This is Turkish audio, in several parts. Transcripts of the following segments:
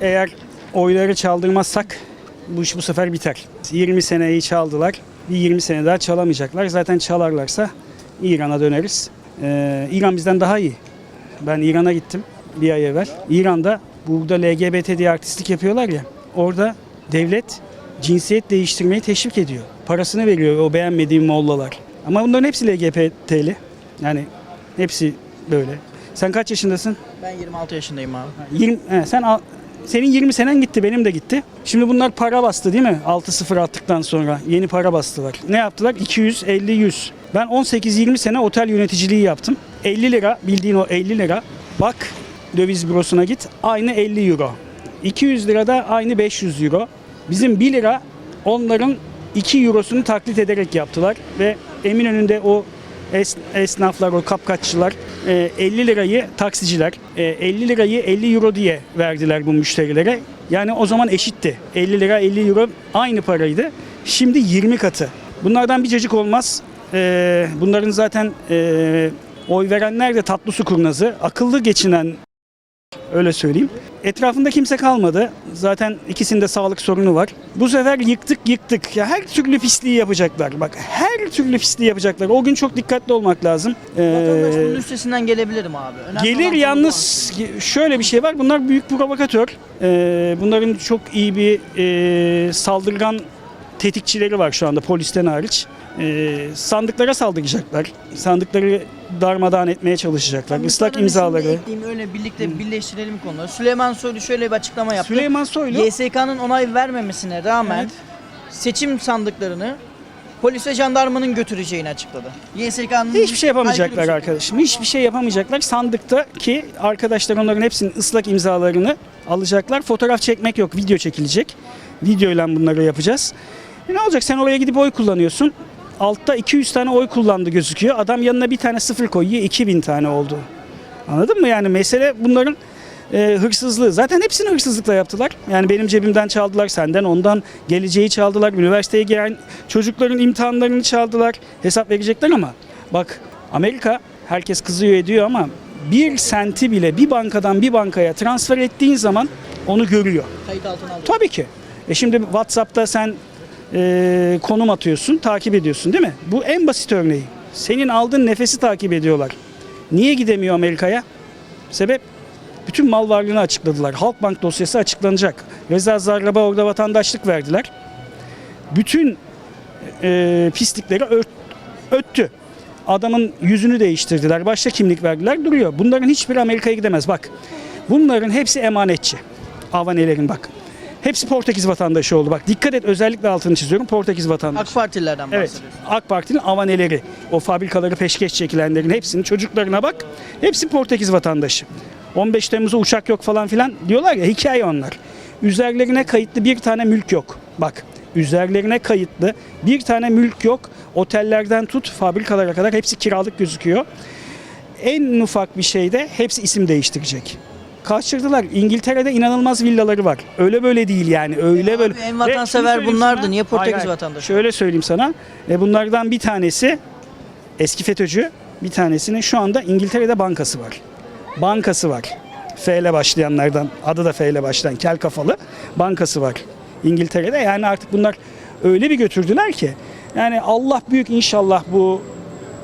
Eğer oyları çaldırmazsak bu iş bu sefer biter. 20 seneyi çaldılar. Bir 20 sene daha çalamayacaklar. Zaten çalarlarsa İran'a döneriz. Ee, İran bizden daha iyi. Ben İran'a gittim bir ay evvel. İran'da burada LGBT diye artistlik yapıyorlar ya. Orada devlet cinsiyet değiştirmeyi teşvik ediyor. Parasını veriyor o beğenmediğim mollalar. Ama bunların hepsi LGBT'li. Yani hepsi böyle. Sen kaç yaşındasın? Ben 26 yaşındayım abi. 20, he, sen senin 20 senen gitti, benim de gitti. Şimdi bunlar para bastı değil mi? 6-0 attıktan sonra yeni para bastılar. Ne yaptılar? 200, 50, 100. Ben 18-20 sene otel yöneticiliği yaptım. 50 lira, bildiğin o 50 lira. Bak döviz bürosuna git, aynı 50 euro. 200 lira da aynı 500 euro. Bizim 1 lira onların 2 eurosunu taklit ederek yaptılar. Ve Eminönü'nde o es- esnaflar, o kapkaççılar 50 lirayı taksiciler e, 50 lirayı 50 euro diye verdiler bu müşterilere. Yani o zaman eşitti. 50 lira 50 euro aynı paraydı. Şimdi 20 katı. Bunlardan bir cacık olmaz. E, bunların zaten e, oy verenler de tatlı su kurnazı. Akıllı geçinen Öyle söyleyeyim. Etrafında kimse kalmadı. Zaten ikisinde sağlık sorunu var. Bu sefer yıktık yıktık. Ya her türlü pisliği yapacaklar. Bak her türlü pisliği yapacaklar. O gün çok dikkatli olmak lazım. Vatandaş Ee, bunun üstesinden gelebilir mi abi? Önemli Gelir yalnız şöyle bir şey var. Bunlar büyük provokatör. Ee, bunların çok iyi bir e, saldırgan tetikçileri var şu anda polisten hariç. Ee, sandıklara saldıracaklar. Sandıkları darmadağın etmeye çalışacaklar. Islak imzaları. ekleyeyim, öyle birlikte birleştirelim konuları. Süleyman Soylu şöyle bir açıklama yaptı. Süleyman Soylu YSK'nın onay vermemesine rağmen Evet. seçim sandıklarını polis ve jandarmanın götüreceğini açıkladı. YSK'nın Hiçbir şey yapamayacaklar aykırı bir arkadaşım. Hiçbir şey yapamayacaklar. Sandıkta ki arkadaşlar onların hepsinin ıslak imzalarını alacaklar. Fotoğraf çekmek yok. Video çekilecek. Videoyla bunları yapacağız. E ne olacak? Sen oraya gidip oy kullanıyorsun. Altta 200 tane oy kullandı gözüküyor. Adam yanına bir tane sıfır koyuyor. 2000 tane oldu. Anladın mı? Yani mesele bunların e, hırsızlığı. Zaten hepsini hırsızlıkla yaptılar. Yani benim cebimden çaldılar, senden ondan geleceği çaldılar. Üniversiteye giren çocukların imtihanlarını çaldılar. Hesap verecekler ama bak Amerika herkes kızıyor ediyor ama bir senti bile bir bankadan bir bankaya transfer ettiğin zaman onu görüyor. Kayıt altına aldı. Tabii ki. E şimdi WhatsApp'ta sen e, konum atıyorsun, takip ediyorsun değil mi? Bu en basit örneği. Senin aldığın nefesi takip ediyorlar. Niye gidemiyor Amerika'ya? Sebep bütün mal varlığını açıkladılar. Halkbank dosyası açıklanacak. Reza Zarrab'a orada vatandaşlık verdiler. Bütün e, pislikleri ört- öttü. Adamın yüzünü değiştirdiler. Başka kimlik verdiler. Duruyor. Bunların hiçbiri Amerika'ya gidemez. Bak. Bunların hepsi emanetçi. Avanelerin bak. Hepsi Portekiz vatandaşı oldu. Bak dikkat et özellikle altını çiziyorum. Portekiz vatandaşı. AK Partililerden Evet. bahsediyorsun. AK Parti'nin avaneleri, o fabrikaları peşkeş çekilenlerin hepsinin çocuklarına bak. Hepsi Portekiz vatandaşı. 15 Temmuz'a uçak yok falan filan diyorlar ya hikaye onlar. Üzerlerine kayıtlı bir tane mülk yok. Bak üzerlerine kayıtlı bir tane mülk yok. Otellerden tut fabrikalara kadar hepsi kiralık gözüküyor. En ufak bir şeyde hepsi isim değiştirecek. Kaçırdılar. İngiltere'de inanılmaz villaları var. Öyle böyle değil yani. Öyle böyle. en Ve vatansever bunlardı. sana- Niye Portekiz hayır. vatandaşı? Şöyle söyleyeyim sana. E bunlardan bir tanesi eski FETÖ'cü. Bir tanesinin şu anda İngiltere'de bankası var. Bankası var. F ile başlayanlardan, adı da F ile başlayan kel kafalı bankası var İngiltere'de. Yani artık bunlar öyle bir götürdüler ki yani Allah büyük inşallah bu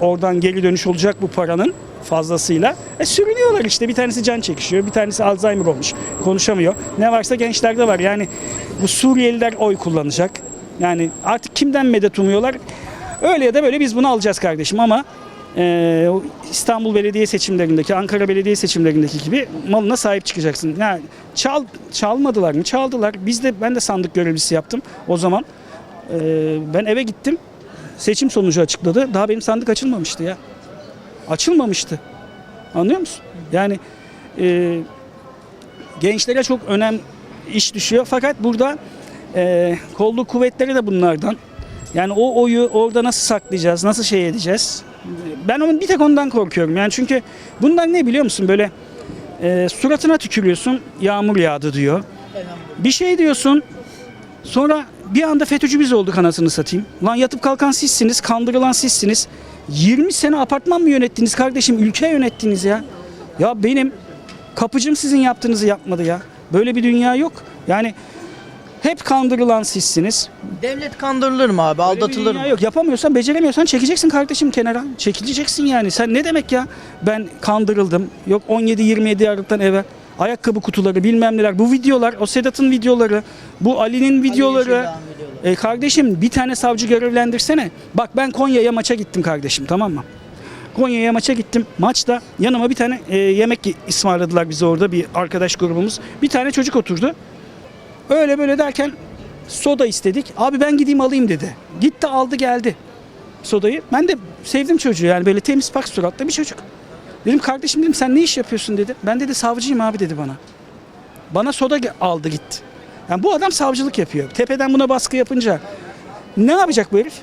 oradan geri dönüş olacak bu paranın fazlasıyla. E sürünüyorlar işte. Bir tanesi can çekişiyor, bir tanesi Alzheimer olmuş, konuşamıyor. Ne varsa gençlerde var. Yani bu Suriyeliler oy kullanacak. Yani artık kimden medet umuyorlar? Öyle ya da böyle biz bunu alacağız kardeşim ama e, İstanbul Belediye seçimlerindeki, Ankara Belediye seçimlerindeki gibi malına sahip çıkacaksın. Yani çal çalmadılar mı? Çaldılar. Biz de ben de sandık görevlisi yaptım o zaman. E, ben eve gittim. Seçim sonucu açıkladı. Daha benim sandık açılmamıştı ya. Açılmamıştı. Anlıyor musun? Yani e, gençlere çok önem iş düşüyor. Fakat burada e, kolluk kuvvetleri de bunlardan. Yani o oyu orada nasıl saklayacağız, nasıl şey edeceğiz? Ben onun bir tek ondan korkuyorum. Yani çünkü bunlar ne biliyor musun? Böyle e, suratına tükürüyorsun, yağmur yağdı diyor. Bir şey diyorsun, sonra bir anda FETÖ'cü biz olduk anasını satayım. Lan yatıp kalkan sizsiniz, kandırılan sizsiniz. 20 sene apartman mı yönettiniz kardeşim, ülke yönettiniz ya. Ya benim kapıcım sizin yaptığınızı yapmadı ya. Böyle bir dünya yok. Yani hep kandırılan sizsiniz. Devlet kandırılır mı abi? Aldatılır mı? Yok yapamıyorsan beceremiyorsan çekeceksin kardeşim kenara. Çekileceksin yani. Sen ne demek ya? Ben kandırıldım. Yok 17-27 Aralık'tan evvel. Ayakkabı kutuları bilmem neler. Bu videolar o Sedat'ın videoları. Bu Ali'nin videoları. Videoları. E kardeşim bir tane savcı görevlendirsene. Bak ben Konya'ya maça gittim kardeşim tamam mı? Konya'ya maça gittim. Maçta yanıma bir tane e, yemek ısmarladılar bize orada bir arkadaş grubumuz. Bir tane çocuk oturdu. Öyle böyle derken soda istedik. Abi ben gideyim alayım dedi. Gitti aldı geldi sodayı. Ben de sevdim çocuğu yani böyle temiz pak suratlı bir çocuk. Dedim kardeşim dedim sen ne iş yapıyorsun dedi. Ben dedi savcıyım abi dedi bana. Bana soda aldı gitti. Yani bu adam savcılık yapıyor. Tepeden buna baskı yapınca ne yapacak bu herif?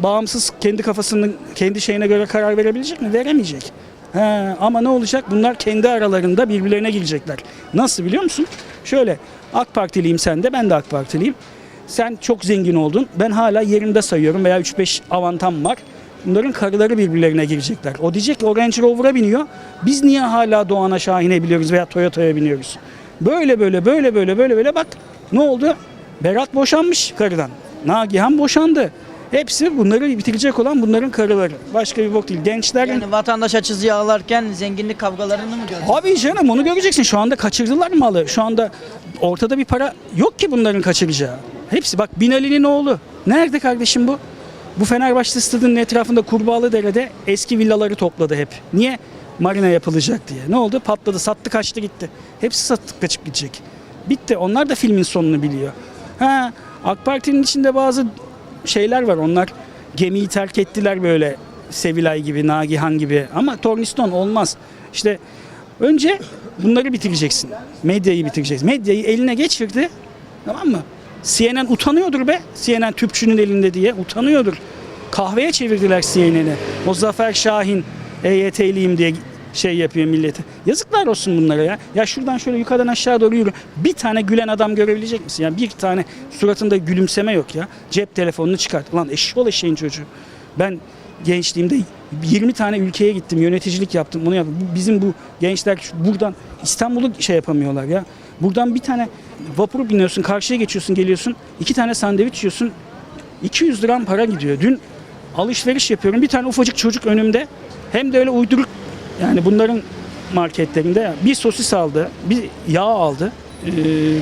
Bağımsız kendi kafasının kendi şeyine göre karar verebilecek mi? Veremeyecek. He, ama ne olacak? Bunlar kendi aralarında birbirlerine girecekler. Nasıl biliyor musun? Şöyle AK Partiliyim sen de ben de AK Partiliyim. Sen çok zengin oldun. Ben hala yerimde sayıyorum veya 3-5 avantam var. Bunların karıları birbirlerine girecekler. O diyecek ki o Range Rover'a biniyor. Biz niye hala Doğan'a Şahin'e biliyoruz veya Toyota'ya biniyoruz? Böyle böyle böyle böyle böyle böyle bak ne oldu? Berat boşanmış karıdan. Nagihan boşandı. Hepsi bunları bitirecek olan bunların karıları. Başka bir bok değil. Gençler Yani vatandaş açızı ağlarken zenginlik kavgalarını mı görüyoruz? Abi canım onu göreceksin. Şu anda kaçırdılar malı. Şu anda ortada bir para yok ki bunların kaçıracağı. Hepsi bak Binali'nin oğlu. Nerede kardeşim bu? Bu Fenerbahçe stadının etrafında Kurbağalıdere'de eski villaları topladı hep. Niye? Marina yapılacak diye. Ne oldu? Patladı, sattı, kaçtı gitti. Hepsi sattık kaçıp gidecek. Bitti. Onlar da filmin sonunu biliyor. Ha, AK Parti'nin içinde bazı şeyler var. Onlar gemiyi terk ettiler böyle Sevilay gibi, Nagihan gibi. Ama Torniston olmaz. İşte önce bunları bitireceksin. Medyayı bitireceksin. Medyayı eline geçirdi. Tamam mı? CNN utanıyordur be. CNN tüpçünün elinde diye utanıyordur. Kahveye çevirdiler CNN'i. O Zafer Şahin EYT'liyim diye şey yapıyor millete. Yazıklar olsun bunlara ya. Ya şuradan şöyle yukarıdan aşağı doğru yürü. Bir tane gülen adam görebilecek misin? Ya bir tane suratında gülümseme yok ya. Cep telefonunu çıkart. Lan eşşoğlu eşeğin çocuğu. Ben gençliğimde 20 tane ülkeye gittim, yöneticilik yaptım, bunu yaptım. Bizim bu gençler buradan İstanbul'u şey yapamıyorlar ya. Buradan bir tane vapuru biniyorsun, karşıya geçiyorsun, geliyorsun. iki tane sandviç yiyorsun. 200 liram para gidiyor. Dün alışveriş yapıyorum. Bir tane ufacık çocuk önümde. Hem de öyle uyduruk yani bunların marketlerinde bir sosis aldı, bir yağ aldı. ee,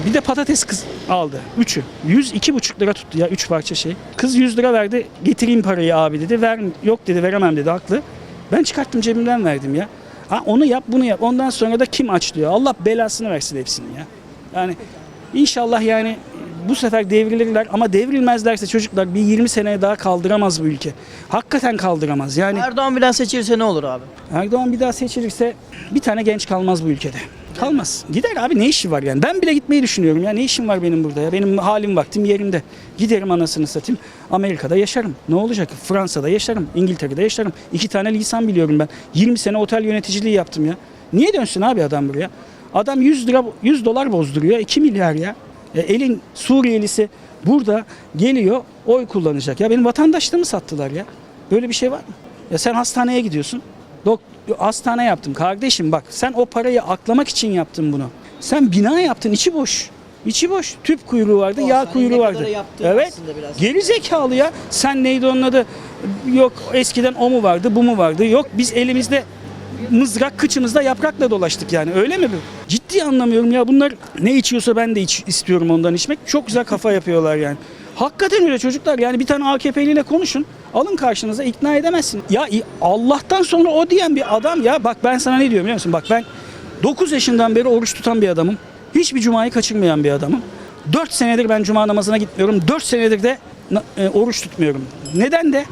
bir de patates kız aldı. Üçü. 100 buçuk lira tuttu ya üç parça şey. Kız 100 lira verdi. Getireyim parayı abi dedi. Ver yok dedi veremem dedi haklı. Ben çıkarttım cebimden verdim ya. Ha, onu yap bunu yap. Ondan sonra da kim aç diyor. Allah belasını versin hepsini ya. Yani inşallah yani bu sefer devrilirler ama devrilmezlerse çocuklar bir 20 seneye daha kaldıramaz bu ülke. Hakikaten kaldıramaz. Yani Erdoğan bir daha seçilirse ne olur abi? Erdoğan bir daha seçilirse bir tane genç kalmaz bu ülkede. Kalmaz. Gider abi ne işi var yani? Ben bile gitmeyi düşünüyorum ya. Ne işim var benim burada ya? Benim halim vaktim yerimde. Giderim anasını satayım. Amerika'da yaşarım. Ne olacak? Fransa'da yaşarım. İngiltere'de yaşarım. İki tane lisan biliyorum ben. 20 sene otel yöneticiliği yaptım ya. Niye dönsün abi adam buraya? Adam 100 lira 100 dolar bozduruyor. 2 milyar ya. E, elin Suriyelisi burada geliyor oy kullanacak. Ya benim vatandaşlığımı sattılar ya. Böyle bir şey var mı? Ya sen hastaneye gidiyorsun. Dok hastane yaptım. Kardeşim bak sen o parayı aklamak için yaptın bunu. Sen bina yaptın içi boş. İçi boş. Tüp kuyruğu vardı, O yağ kuyruğu vardı. Evet. Geri zekalı ya. Sen neydi onun adı? Yok eskiden o mu vardı, bu mu vardı? Yok biz elimizde mızrak kıçımızda yaprakla dolaştık yani. Öyle mi bu? Ciddi anlamıyorum ya. Bunlar ne içiyorsa ben de iç, istiyorum ondan içmek. Çok güzel kafa yapıyorlar yani. Hakikaten öyle çocuklar. Yani bir tane AKP'liyle konuşun. Alın karşınıza ikna edemezsin. Ya Allah'tan sonra o diyen bir adam ya. Bak ben sana ne diyorum biliyor musun? Bak ben 9 yaşından beri oruç tutan bir adamım. Hiçbir cumayı kaçırmayan bir adamım. 4 senedir ben cuma namazına gitmiyorum. 4 senedir de e, oruç tutmuyorum. Neden de?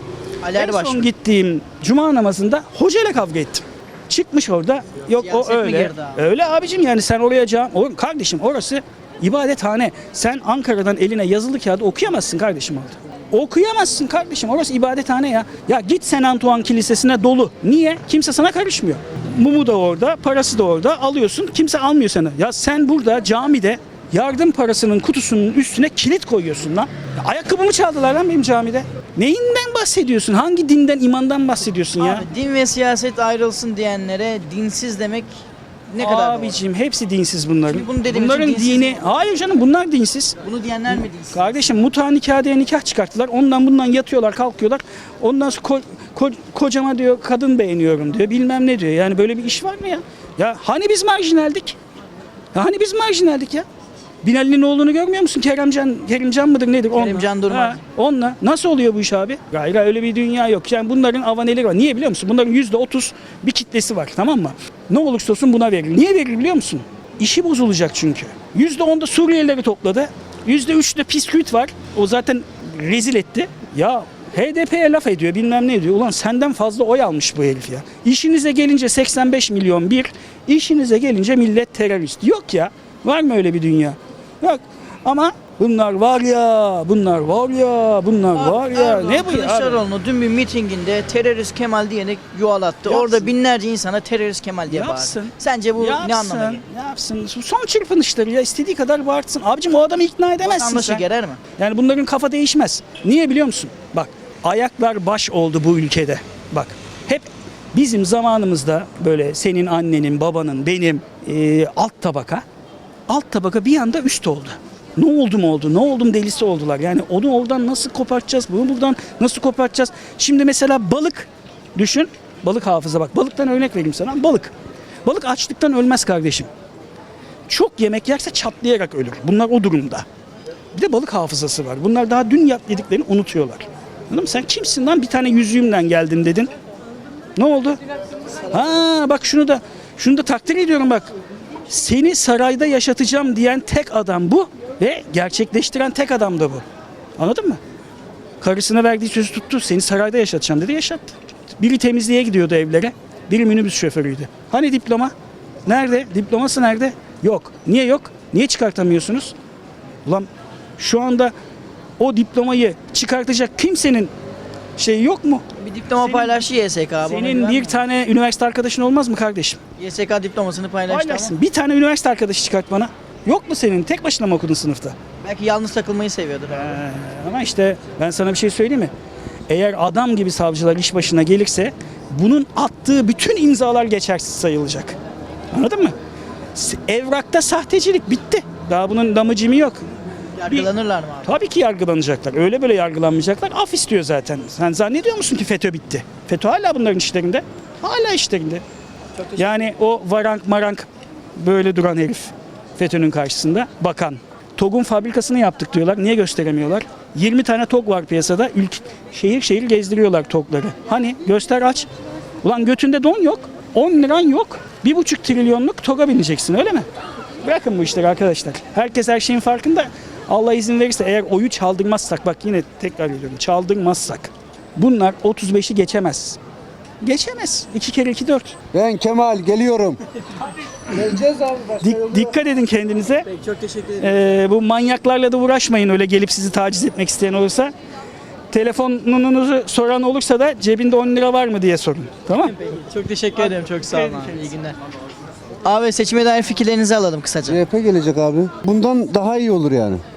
Ali En son gittiğim cuma namazında hocayla kavga ettim. Çıkmış orada. Yok Siyaset o mi öyle. girdi abi? Öyle abicim yani sen oraya cam o, kardeşim orası ibadethane. Sen Ankara'dan eline yazılı kağıdı okuyamazsın kardeşim orada. Okuyamazsın kardeşim. Orası ibadethane ya. Ya git Sen Antoine Kilisesi'ne dolu. Niye? Kimse sana karışmıyor. Mumu da orada, parası da orada. Alıyorsun. Kimse almıyor sana. Ya sen burada camide yardım parasının kutusunun üstüne kilit koyuyorsun lan. Ya ayakkabımı çaldılar lan benim camide. Neyinden bahsediyorsun? Hangi dinden, imandan bahsediyorsun ya? Abi din ve siyaset ayrılsın diyenlere dinsiz demek Ne kadar doğru? Abicim hepsi dinsiz bunların. Şimdi bunu bunların için dinsiz dini... mi? Hayır canım bunlar dinsiz. Bunu diyenler mi değilsin? Kardeşim muta nikah diye nikah çıkarttılar. Ondan bundan yatıyorlar kalkıyorlar. Ondan sonra ko- ko- kocama diyor kadın beğeniyorum diyor. Bilmem ne diyor. Yani böyle bir iş var mı ya? Ya hani biz marjinaldik? Ya hani biz marjinaldik ya? Binali'nin oğlunu görmüyor musun? Keremcan, Kerimcan mıdır nedir? Onunla. Kerimcan Durmaz. Ha, onunla. Nasıl oluyor bu iş abi? Gayra öyle bir dünya yok. Yani bunların avaneleri var. Niye biliyor musun? Bunların yüzde otuz bir kitlesi var tamam mı? Ne olursa olsun buna verir. Niye verir biliyor musun? İşi bozulacak çünkü. Yüzde onda Suriyelileri topladı. Yüzde üçte pisküvit var. O zaten rezil etti. Ya HDP'ye laf ediyor bilmem ne diyor. Ulan senden fazla oy almış bu herif ya. İşinize gelince 85 milyon bir, işinize gelince millet terörist. Yok ya. Var mı öyle bir dünya? Yok. Ama bunlar var ya, bunlar var ya, bunlar var ya. Erdoğan ne bu ya? abi? Kılıçdaroğlu'nu dün bir mitinginde terörist Kemal diyerek yuvalattı. Yapsın. Orada binlerce insana terörist Kemal diye Yapsın. bağırdı. Sence bu ne anlama Yapsın, geliyor? yapsın. Son çırpınışları ya istediği kadar bağırtsın. Abicim o adamı ikna edemezsin Vatandaşı sen. gerer mi? Yani bunların kafa değişmez. Niye biliyor musun? Bak ayaklar baş oldu bu ülkede. Bak hep bizim zamanımızda böyle senin annenin, babanın, benim e, alt tabaka alt tabaka bir anda üst oldu. Ne oldu mu oldu? Ne oldum delisi oldular. Yani onu oradan nasıl kopartacağız? Bunu buradan nasıl kopartacağız? Şimdi mesela balık düşün. Balık hafıza bak. Balıktan örnek vereyim sana. Balık. Balık açlıktan ölmez kardeşim. Çok yemek yerse çatlayarak ölür. Bunlar o durumda. Bir de balık hafızası var. Bunlar daha dün yap dediklerini unutuyorlar. Anladın mı? Sen kimsin lan bir tane yüzüğümden geldim dedin. Ne oldu? Ha bak şunu da şunu da takdir ediyorum bak. Seni sarayda yaşatacağım diyen tek adam bu ve gerçekleştiren tek adam da bu. Anladın mı? Karısına verdiği sözü tuttu. Seni sarayda yaşatacağım dedi yaşattı. Biri temizliğe gidiyordu evlere. Biri minibüs şoförüydü. Hani diploma? Nerede? Diploması nerede? Yok. Niye yok? Niye çıkartamıyorsunuz? Ulan şu anda o diplomayı çıkartacak kimsenin şeyi yok mu? Bir diploma Senin- paylaştı YSK Senin bir mi? tane üniversite arkadaşın olmaz mı kardeşim? YSK diplomasını paylaştı Paylaşsın. ama Bir tane üniversite arkadaşı çıkart bana. Yok mu senin? Tek başına mı okudun sınıfta? belki yalnız takılmayı seviyordur. Ee, ama işte ben sana bir şey söyleyeyim mi? Eğer adam gibi savcılar iş başına gelirse bunun attığı bütün imzalar geçersiz sayılacak. Anladın mı? Evrakta sahtecilik bitti. Daha bunun damıcımı yok. Yargılanırlar mı abi? Tabii ki yargılanacaklar. Öyle böyle yargılanmayacaklar. Af istiyor zaten. Sen zannediyor musun ki FETÖ bitti? FETÖ hala bunların işlerinde. Hala işlerinde. Yani o varank marank böyle duran herif FETÖ'nün karşısında bakan. TOG'un fabrikasını yaptık diyorlar. Niye gösteremiyorlar? 20 tane TOG var piyasada. Ülk şehir şehir gezdiriyorlar TOG'ları. Hani göster aç. Ulan götünde don yok. 10 liran yok. 1,5 trilyonluk TOG'a bineceksin öyle mi? Bırakın bu işleri arkadaşlar. Herkes her şeyin farkında. Allah izin verirse eğer oyu çaldırmazsak bak yine tekrar ediyorum çaldırmazsak bunlar 35'i geçemez. Geçemez. 2 kere 2 4. Ben Kemal geliyorum. Dik- dikkat edin kendinize. Çok teşekkür ederim. Ee, bu manyaklarla da uğraşmayın öyle gelip sizi taciz etmek isteyen olursa. Telefonunuzu soran olursa da cebinde 10 lira var mı diye sorun. Tamam? Çok teşekkür ederim. Çok sağ olun abi. İyi günler. Abi seçime dair fikirlerinizi alalım kısaca. CHP gelecek abi. Bundan daha iyi olur yani.